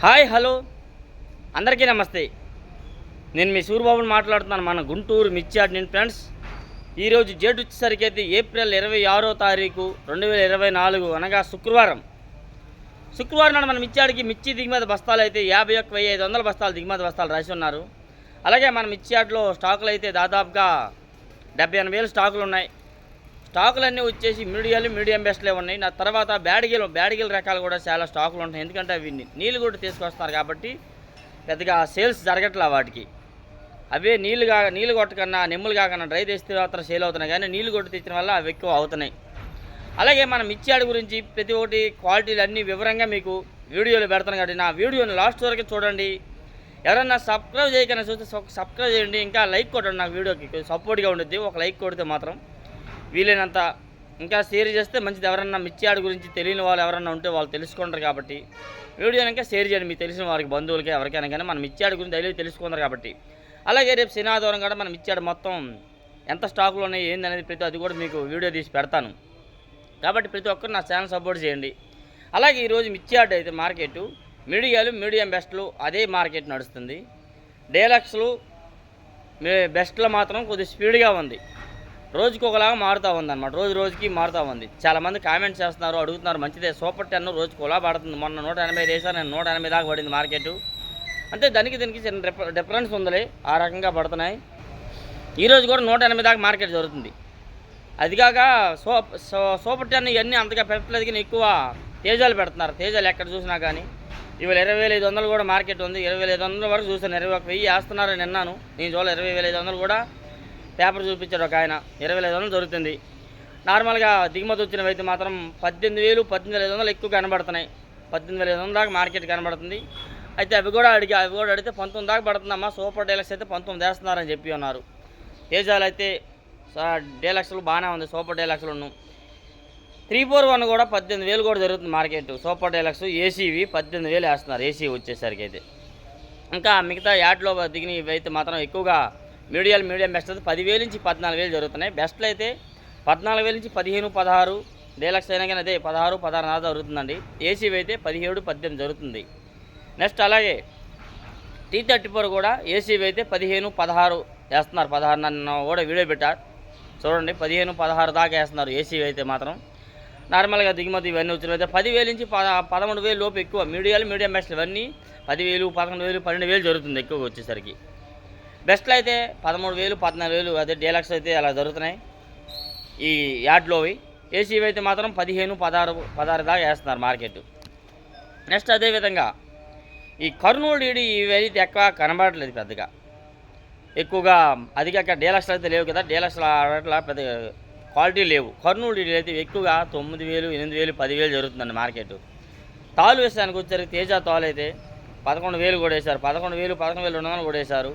Hi hello. అందరికీ నమస్తే. నేను మీ సూర్యబాబుని మాట్లాడుతున్నాను మన గుంటూరు మిర్చియాడ్ నేను ఫ్రెండ్స్. ఈరోజు జేటు వచ్చేసరికి అయితే ఏప్రిల్ ఇరవై ఆరో తారీఖు రెండు వేల ఇరవై నాలుగు అనగా శుక్రవారం. శుక్రవారం నాడు మన మిర్చియాడికి మిర్చి దిగుమతి బస్తాలు అయితే యాభై ఒక్క వెయ్యి ఐదు వందల బస్తాలు దిగుమతి బస్తాలు రాసి ఉన్నారు. అలాగే మన మిర్చియాడ్లో స్టాకులు అయితే దాదాపుగా డెబ్బై ఎనభై వేలు స్టాకులు ఉన్నాయి. స్టాకులన్నీ వచ్చేసి మీడియాలు మీడియం బెస్ట్లే ఉన్నాయి. నా తర్వాత బ్యాడిగీలు బ్యాడిగిల రకాలు కూడా చాలా స్టాకులు ఉంటాయి ఎందుకంటే అవి నీళ్ళు కూడా తీసుకొస్తున్నారు కాబట్టి పెద్దగా సేల్స్ జరగట్లా వాటికి. అవే నీళ్ళు కా నీళ్ళు కొట్టకన్నా నెమ్ములు కాకన్నా డ్రై తెస్తే మాత్రం సేల్ అవుతున్నాయి. కానీ నీళ్ళు కొట్టి తెచ్చిన వల్ల అవి ఎక్కువ అవుతున్నాయి. అలాగే మనం మిర్చియాడు గురించి ప్రతి ఒక్కటి క్వాలిటీలు అన్నీ వివరంగా మీకు వీడియోలు పెడతాను కాబట్టి నా వీడియోని లాస్ట్ వరకు చూడండి. ఎవరన్నా సబ్స్క్రైబ్ చేయకన్నా చూస్తే సబ్స్క్రైబ్ చేయండి. ఇంకా లైక్ కొట్టండి నాకు వీడియోకి. సపోర్ట్గా ఉంటుంది ఒక లైక్ కొడితే మాత్రం వీలైనంత ఇంకా షేర్ చేస్తే మంచిది. ఎవరన్నా మిర్చియాడు గురించి తెలియని వాళ్ళు ఎవరన్నా ఉంటే వాళ్ళు తెలుసుకుంటారు కాబట్టి వీడియో కనుక షేర్ చేయండి. మీకు తెలిసిన వారికి బంధువులకి ఎవరికైనా కానీ మనం మిర్చియాడు గురించి డైలీ తెలుసుకుంటారు కాబట్టి. అలాగే రేపు శనివారం కూడా మనం ఇచ్చాడు మొత్తం ఎంత స్టాకులు ఉన్నాయి ఏందనేది ప్రతి అది కూడా మీకు వీడియో తీసి పెడతాను. కాబట్టి ప్రతి ఒక్కరు నా ఛానల్ సపోర్ట్ చేయండి. అలాగే ఈరోజు మిర్చియాడ్ అయితే మార్కెట్ మీడియాలు మీడియం బెస్ట్లు అదే మార్కెట్ నడుస్తుంది. డేలక్స్లు బెస్ట్లో మాత్రం కొద్దిగా స్పీడ్గా ఉంది. రోజుకి ఒకలాగా మారుతూ ఉందన్నమాట. రోజు రోజుకి మారుతూ ఉంది. చాలామంది కామెంట్స్ చేస్తున్నారు అడుగుతున్నారు మంచిదే సూపర్ టెన్ రోజుకి ఒకలా పడుతుంది. మొన్న నూట ఎనభై వేసాను నేను నూట ఎనభై దాకా పడింది మార్కెట్. అంటే దానికి దీనికి చిన్న డిఫరెన్స్ ఉందిలే. ఆ రకంగా పడుతున్నాయి. ఈరోజు కూడా నూట ఎనభై దాకా మార్కెట్ జరుగుతుంది. అది కాక సోప్ సో సూపర్ టెన్ ఇవన్నీ అంతగా పెట్టలేదు కానీ ఎక్కువ తేజాలు పెడుతున్నారు. తేజాలు ఎక్కడ చూసినా కానీ. ఇవాళ ఇరవై వేల ఐదు వందలు కూడా మార్కెట్ ఉంది. ఇరవై వేల ఐదు వందల వరకు చూసాను ఇరవై ఒక వెయ్యి వేస్తున్నారని విన్నాను. నేను చూడాలి ఇరవై వేల ఐదు వందలు కూడా పేపర్ చూపించాడు ఒక ఆయన. ఇరవై ఐదు వందలు దొరుకుతుంది. నార్మల్గా దిగుమతి వచ్చినవి అయితే మాత్రం పద్దెనిమిది వేలు పద్దెనిమిది ఐదు వందలు ఎక్కువ కనబడుతున్నాయి. పద్దెనిమిది వేల ఐదు వందల దాకా మార్కెట్ కనబడుతుంది. అయితే అవి కూడా అడిగి అవి కూడా అడిగితే పంతొమ్మిది దాకా పడుతుందమ్మా సూపర్ డీలక్స్ అయితే పంతొమ్మిది వేస్తున్నారని చెప్పి ఉన్నారు తేజాలు అయితే డీలక్స్లు బాగానే ఉంది సూపర్ డీలక్స్లు ఉన్నాం. త్రీ ఫోర్ వన్ కూడా పద్దెనిమిది వేలు కూడా జరుగుతుంది మార్కెట్. సూపర్ డీలక్స్ ఏసీవి పద్దెనిమిది వేలు వేస్తున్నారు ఏసీ వచ్చేసరికి అయితే. ఇంకా మిగతా యాడ్లో దిగిన ఇవి అయితే మాత్రం ఎక్కువగా మీడియాలు మీడియం బెస్ట్ అయితే పదివేలు నుంచి పద్నాలుగు వేలు జరుగుతున్నాయి. బెస్ట్లు అయితే పద్నాలుగు వేల నుంచి పదిహేను పదహారు డీలక్స్ అయినా కానీ అదే పదహారు పదహారు నాలుగు జరుగుతుందండి. ఏసీవి అయితే పదిహేడు పద్దెనిమిది జరుగుతుంది. నెక్స్ట్ అలాగే టీ థర్టీ ఫోర్ కూడా ఏసీవి అయితే పదిహేను పదహారు వేస్తున్నారు. పదహారు నన్ను కూడా వీడియో పెట్టారు చూడండి పదిహేను పదహారు దాకా వేస్తున్నారు ఏసీవి అయితే మాత్రం. నార్మల్గా దిగుమతి ఇవన్నీ వచ్చిన అయితే పదివేలు నుంచి పద పదమూడు వేలు లోపు ఎక్కువ. మీడియాలు మీడియం బెస్ట్లు ఇవన్నీ పదివేలు పదకొండు వేలు పన్నెండు వేలు జరుగుతుంది ఎక్కువగా వచ్చేసరికి. బెస్ట్లు అయితే పదమూడు వేలు పద్నాలుగు వేలు అదే డీలక్స్ అయితే అలా జరుగుతున్నాయి ఈ యాడ్లోవి ఏసీవి అయితే మాత్రం పదిహేను పదహారు పదహారు దాకా వేస్తున్నారు మార్కెట్. నెక్స్ట్ అదేవిధంగా ఈ కర్నూలు డీడి ఇవి అయితే ఎక్కువ కనబడట్లేదు పెద్దగా. ఎక్కువగా అది అక్కడ డీలక్స్లు అయితే లేవు కదా డీలక్స్లు ఆడట్లా పెద్ద క్వాలిటీ లేవు. కర్నూలు ఈడి అయితే ఎక్కువగా తొమ్మిది వేలు ఎనిమిది వేలు పదివేలు జరుగుతుందండి మార్కెట్. తాలు వేసానికి వచ్చారు తేజ తాలు అయితే పదకొండు వేలు కూడా వేశారు. పదకొండు వేలు పదకొండు వేలు రెండు వందలు కూడా వేశారు.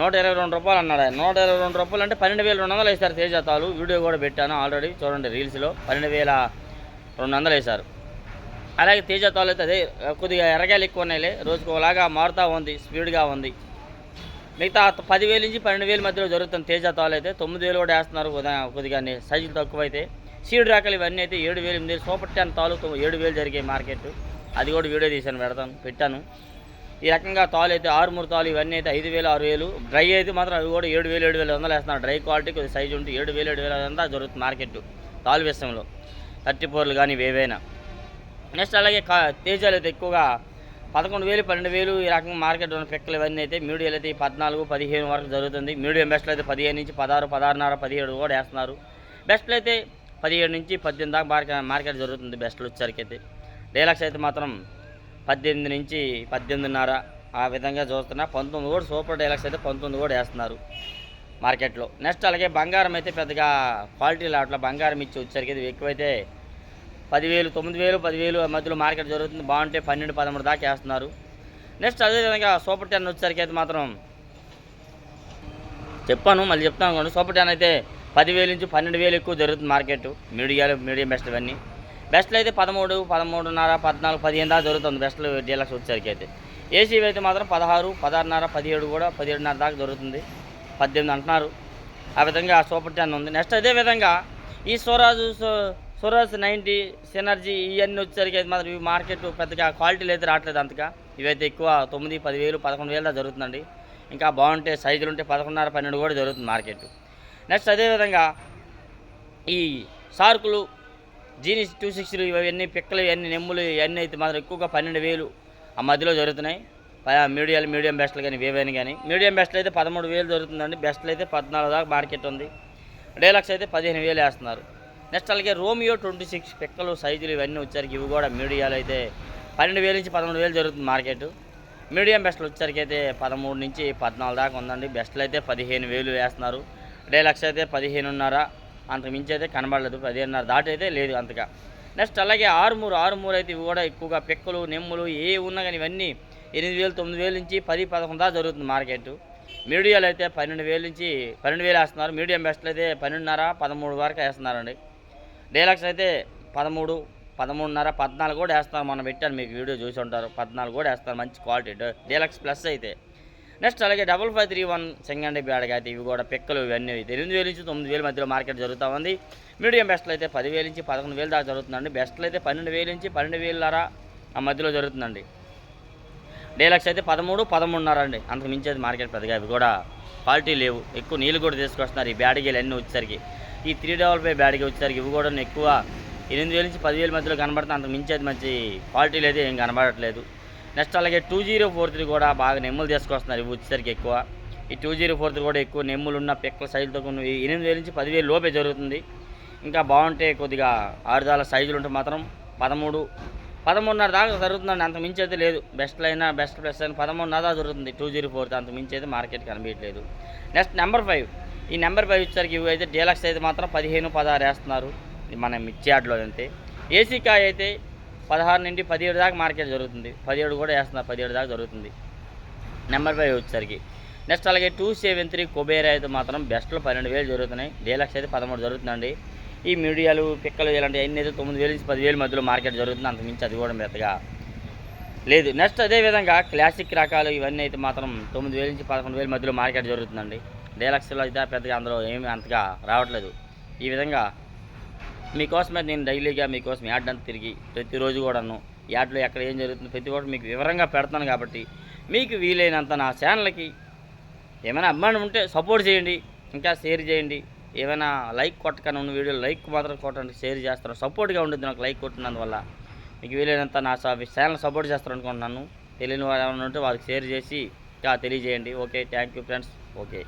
నూట ఇరవై రెండు రూపాయలు అన్నాడు ఆయన. నూట ఇరవై రెండు రూపాయలు అంటే పన్నెండు వేల రెండు వందలు వేశారు తేజ తాలు వీడియో కూడా పెట్టాను ఆల్రెడీ. చూడండి రీల్స్లో పన్నెండు వేల రెండు వందలు వేశారు. అలాగే తేజ తాలు అయితే అదే కొద్దిగా ఎరగాయలు ఎక్కువ ఉన్నాయిలే. రోజుకు మారుతూ ఉంది స్పీడ్గా ఉంది. మిగతా పదివేలు నుంచి పన్నెండు వేల మధ్యలో జరుగుతుంది తేజ తాలు అయితే తొమ్మిది వేలు కూడా వేస్తున్నారు. కొద్దిగా కొద్దిగా సైజులు తక్కువ అయితే సీడ్ రాకలు ఇవన్నీ అయితే ఏడు వేలు ఎనిమిది వేలు సూపర్ టెన్ తాలు ఏడు వేలు జరిగే మార్కెట్. అది కూడా వీడియో తీసాను పెడతాను పెట్టాను. ఈ రకంగా తాలు అయితే ఆరుమూరు తాలు ఇవన్నీ అయితే ఐదు వేలు ఆరు వేలు. డ్రై అయితే మాత్రం అవి కూడా ఏడు వేలు ఏడు వేలు వందలు వేస్తున్నారు. డ్రై క్వాలిటీ కొద్దిగా సైజు ఉంటే ఏడు వేలు ఏడు వేలు అంతా జరుగుతుంది మార్కెట్. తాలు విషయంలో. థర్టీ ఫోర్లు కానీ ఏవైనా. నెక్స్ట్ అలాగే కా తేజాలు అయితే ఎక్కువగా పదకొండు వేలు పన్నెండు వేలు ఈ రకంగా మార్కెట్ ఉన్న పిక్కలు ఇవన్నీ అయితే మీడియాలు అయితే పద్నాలుగు పదిహేను వరకు జరుగుతుంది. మీడియం బెస్ట్లు అయితే పదిహేను నుంచి పదహారు పదహారున్నర పదిహేడు కూడా వేస్తున్నారు. బెస్ట్లు అయితే పదిహేడు నుంచి పద్దెనిమిది దాకా మార్కెట్ మార్కెట్ జరుగుతుంది బెస్ట్లు వచ్చేసరికి అయితే. డీలక్స్ అయితే మాత్రం పద్దెనిమిది నుంచి పద్దెనిమిదిన్నర ఆ విధంగా చూస్తున్నా. పంతొమ్మిది కూడా సూపర్ డీలక్స్ అయితే పంతొమ్మిది కూడా వేస్తున్నారు మార్కెట్లో. నెక్స్ట్ అలాగే బంగారం అయితే పెద్దగా క్వాలిటీ లాట్లో బంగారం ఇచ్చి వచ్చేసరికి ఎక్కువైతే పదివేలు తొమ్మిది వేలు పదివేలు మధ్యలో మార్కెట్ జరుగుతుంది. బాగుంటే పన్నెండు పదమూడు దాకా వేస్తున్నారు. నెక్స్ట్ అదేవిధంగా సూపర్ టెన్ వచ్చేసరికి అయితే మాత్రం చెప్పాను మళ్ళీ చెప్తాను అనుకోండి. సూపర్ టెన్ అయితే పదివేలు నుంచి పన్నెండు వేలు ఎక్కువ జరుగుతుంది మార్కెట్. మీడియాలు మీడియం బెస్ట్ ఇవన్నీ. బెస్ట్లు అయితే పదమూడు పదమూడున్నర పద్నాలుగు పదిహేను దాకా జరుగుతుంది. బెస్ట్లు డీలక్స్ వచ్చేసరికి అయితే. ఏసీవి అయితే మాత్రం పదహారు పదహారున్నర పదిహేడు కూడా పదిహేడున్నర దాకా జరుగుతుంది. పద్దెనిమిది అంటున్నారు. ఆ విధంగా సూపర్ టెన్ ఉంది. నెక్స్ట్ అదే విధంగా ఈ స్వరాజు స్వరాజ్ నైంటీ సినర్జీ ఇవన్నీ వచ్చేసరికి అయితే మాత్రం ఇవి మార్కెట్ పెద్దగా క్వాలిటీలు అయితే రావట్లేదు అంతగా. ఇవైతే ఎక్కువ తొమ్మిది పదివేలు పదకొండు వేలు దాకా జరుగుతుందండి. ఇంకా బాగుంటే సైజులు ఉంటే పదకొండున్నర పన్నెండు కూడా జరుగుతుంది మార్కెట్. నెక్స్ట్ అదేవిధంగా ఈ షార్కులు జీనిస్ టూ సిక్స్లు ఇవన్నీ పిక్కలు ఇవన్నీ నెమ్ములు ఇవన్నీ అయితే మాత్రం ఎక్కువగా పన్నెండు వేలు ఆ మధ్యలో జరుగుతున్నాయి. ప- మీడియాలు మీడియం బెస్ట్లు కానీ వేవైనా కానీ. మీడియం బెస్ట్లు అయితే పదమూడు వేలు జరుగుతుందండి. బెస్ట్లు అయితే పద్నాలుగు దాకా మార్కెట్ ఉంది. డైలాక్స్ అయితే పదిహేను వేలు వేస్తున్నారు. నెక్స్ట్ అలాగే రోమియో ట్వంటీ సిక్స్ పిక్కలు సైజులు ఇవన్నీ వచ్చరికి ఇవి కూడా మీడియాలు అయితే పన్నెండు వేలు నుంచి పదమూడు వేలు జరుగుతుంది మార్కెట్. మీడియం బెస్ట్లు వచ్చరికి అయితే పదమూడు నుంచి పద్నాలుగు దాకా ఉందండి. బెస్ట్లు అయితే పదిహేను వేలు వేస్తున్నారు. డైలాక్స్ అయితే పదిహేనున్నర అంతకు మించి అయితే కనబడలేదు. పదిహేనున్నర దాటి అయితే లేదు అంతగా. నెక్స్ట్ అలాగే ఆరుమూరు ఆరుమూరు అయితే ఇవి కూడా ఎక్కువగా పిక్కలు నెమ్ములు ఏ ఉన్నా కానీ ఇవన్నీ ఎనిమిది వేలు తొమ్మిది వేలు నుంచి పది పదకొండు దాకా జరుగుతుంది మార్కెట్. మీడియాలు అయితే పన్నెండు వేలు నుంచి పన్నెండు వేలు వేస్తున్నారు. మీడియం బెస్ట్లు అయితే పన్నెండున్నర పదమూడు వరకు వేస్తున్నారండి. డైలాక్స్ అయితే పదమూడు పదమూడున్నర పద్నాలుగు కూడా వేస్తారు మనం పెట్టాను మీకు వీడియో చూసి ఉంటారు. పద్నాలుగు కూడా వేస్తారు. మంచి క్వాలిటీ. డీలక్స్ ప్లస్ అయితే. నెక్స్ట్ అలాగే double five three one second బ్యాడ్గా అయితే ఇవి కూడా పిక్కలు ఇవన్నీ. ఎనిమిది వేల నుంచి తొమ్మిది వేల మధ్యలో మార్కెట్ జరుగుతూ ఉంది. మీడియం బెస్ట్లు అయితే పదివేల నుంచి పదకొండు వేలు దాకా జరుగుతుందండి. బెస్ట్లు అయితే పన్నెండు వేల నుంచి పన్నెండు వేలన్నర ఆ మధ్యలో జరుగుతుందండి. డీలక్స్ అయితే పదమూడు పదమూడున్నర అండి. అంతకు మించేది మార్కెట్ పెద్దగా ఇవి కూడా క్వాలిటీ లేవు. ఎక్కువ నీళ్ళు కూడా తీసుకొస్తున్నారు ఈ బ్యాడిగీలు అన్నీ వచ్చేసరికి. ఈ త్రీ డబల్ ఫైవ్ బ్యాడిగి వచ్చేసరికి ఇవి కూడా ఎక్కువ ఎనిమిది వేల నుంచి పదివేల మధ్యలో కనబడుతుంది. అంతకు మించేది మంచి క్వాలిటీలు అయితే ఏం కనబడట్లేదు. నెక్స్ట్ అలాగే టూ జీరో ఫోర్ త్రీ కూడా బాగా నెమ్ములు తీసుకొస్తున్నారు ఇవి వచ్చేసరికి ఎక్కువ. ఈ టూ జీరో ఫోర్ త్రీ కూడా ఎక్కువ నెమ్ములు ఉన్న పిక్కల సైజులతో కొన్ని ఎనిమిది వేల నుంచి పదివేలు లోపే జరుగుతుంది. ఇంకా బాగుంటే కొద్దిగా ఆరుదాల సైజులు ఉంటే మాత్రం పదమూడు పదమూడున్నర దాకా జరుగుతుందండి. అంత మించి అయితే లేదు. బెస్ట్ అయినా బెస్ట్ ప్లస్ అయినా పదమూడున్నర దాకా జరుగుతుంది. టూ జీరో ఫోర్ అంత మించి అయితే మార్కెట్ కనిపించట్లేదు నెక్స్ట్ నెంబర్ ఫైవ్ ఈ నెంబర్ ఫైవ్ వచ్చేసరికి ఇవి అయితే డీలక్స్ అయితే మాత్రం పదిహేను పదహారు వేస్తున్నారు. ఇది మన మిర్చి యార్డ్లో అంతే ఏసీ కాయ అయితే పదహారు నుండి పదిహేడు దాకా మార్కెట్ జరుగుతుంది. పదిహేడు కూడా వేస్తున్నారు పదిహేడు దాకా జరుగుతుంది. నెంబర్ ఫైవ్ వచ్చేసరికి. నెక్స్ట్ అలాగే టూ సెవెన్ త్రీ కుబేర్ అయితే మాత్రం బెస్ట్లో పన్నెండు వేలు జరుగుతున్నాయి. డీలక్స్ అయితే పదమూడు జరుగుతుందండి. ఈ మీడియాలు పిక్కలు ఇలాంటివి అన్ని అయితే తొమ్మిది వేలు నుంచి పదివేల మధ్యలో మార్కెట్ జరుగుతుంది. అంతకుమించి అది కూడా పెద్దగా లేదు. నెక్స్ట్ అదేవిధంగా క్లాసిక్ రకాలు ఇవన్నీ అయితే మాత్రం తొమ్మిది వేల నుంచి పదకొండు వేల మధ్యలో మార్కెట్ జరుగుతుందండి. డీలక్స్లో అయితే పెద్దగా అందులో ఏమీ అంతగా రావట్లేదు. ఈ విధంగా మీకోసమే నేను డైలీగా మీకోసం యాడ్ అంతా తిరిగి ప్రతిరోజు కూడాను యాడ్లో ఎక్కడ ఏం జరుగుతుంది ప్రతి ఒక్కటి మీకు వివరంగా పెడతాను కాబట్టి మీకు వీలైనంత నా ఛానల్కి ఏమైనా అభిమానం ఉంటే సపోర్ట్ చేయండి ఇంకా షేర్ చేయండి. ఏమైనా లైక్ కొట్టకనే ఉన్న వీడియో లైక్ మాత్రం కొట్టడానికి షేర్ చేస్తాను. సపోర్ట్గా ఉండేది నాకు లైక్ కొట్టినందువల్ల మీకు వీలైనంత నా ఛానల్ సపోర్ట్ చేస్తారు అనుకుంటున్నాను. తెలియని వారు ఏమైనా ఉంటే వాళ్ళకి షేర్ చేసి ఇంకా తెలియజేయండి. Okay thank you friends. Okay.